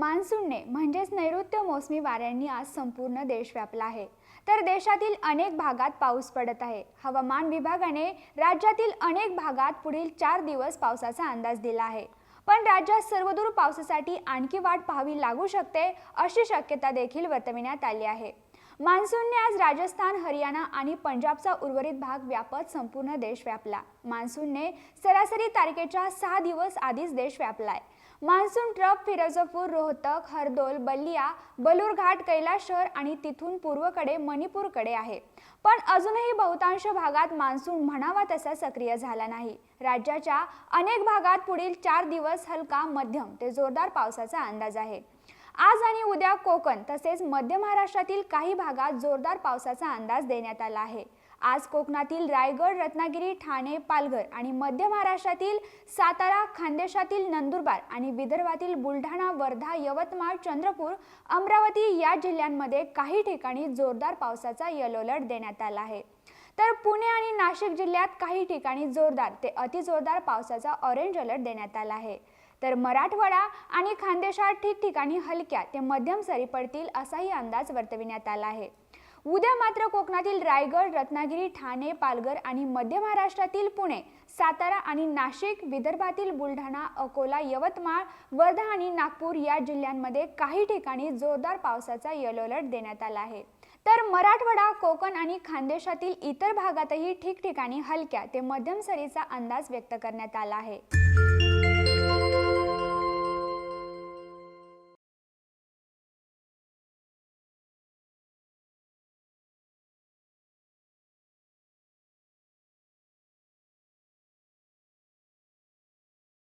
मान्सूनने म्हणजेच नैऋत्य मोसमी वाऱ्यांनी आज संपूर्ण देश व्यापला आहे. तर देशातील अनेक भागात पाऊस पडत आहे. हवामान विभागाने राज्यातील अनेक भागात पुढील चार दिवस पावसाचा अंदाज दिला आहे. पण राज्यात सर्वदूर पावसासाठी आणखी वाट पाहावी लागू शकते अशी शक्यता देखील वर्तविण्यात आली आहे. मान्सूनने आज राजस्थान हरियाणा आणि पंजाबचा उर्वरित भाग व्यापत संपूर्ण देश व्यापला. मान्सूनने सरासरी तारखेच्या सहा दिवस आधीच देश व्यापलाय. मान्सून ट्रप फिरोजपूर रोहतक हरदोल बल्लिया बलूरघाट कैलास शहर आणि तिथून पूर्वकडे मणिपूरकडे आहे. पण अजूनही बहुतांश भागात मान्सून म्हणावा तसा सक्रिय झाला नाही. राज्याच्या अनेक भागात पुढील चार दिवस हलका मध्यम ते जोरदार पावसाचा अंदाज आहे. आज आणि उद्या कोकण तसेच मध्य महाराष्ट्रातील काही भागात जोरदार पावसाचा अंदाज देण्यात आला आहे. आज कोकणातील रायगड रत्नागिरी ठाणे पालघर आणि मध्य महाराष्ट्रातील सातारा खानदेशातील नंदुरबार आणि विदर्भातील बुलढाणा वर्धा यवतमाळ चंद्रपूर अमरावती या जिल्ह्यांमध्ये काही ठिकाणी जोरदार पावसाचा येलो अलर्ट देण्यात आला आहे. तर पुणे आणि नाशिक जिल्ह्यात काही ठिकाणी जोरदार ते अतिजोरदार पावसाचा ऑरेंज अलर्ट देण्यात आला आहे. तर मराठवाडा आणि खानदेशात ठिकठिकाणी हलक्या ते मध्यम सरी पडतील असाही अंदाज वर्तविण्यात आला आहे. उद्या मात्र कोकणातील रायगड रत्नागिरी ठाणे पालघर आणि मध्य महाराष्ट्रातील पुणे सातारा आणि नाशिक विदर्भातील बुलढाणा अकोला यवतमाळ वर्धा आणि नागपूर या जिल्ह्यांमध्ये काही ठिकाणी जोरदार पावसाचा येलो अलर्ट देण्यात आला आहे. तर मराठवाडा कोकण आणि खानदेशातील इतर भागातही ठिकठिकाणी हलक्या ते मध्यम सरीचा अंदाज व्यक्त करण्यात आला आहे.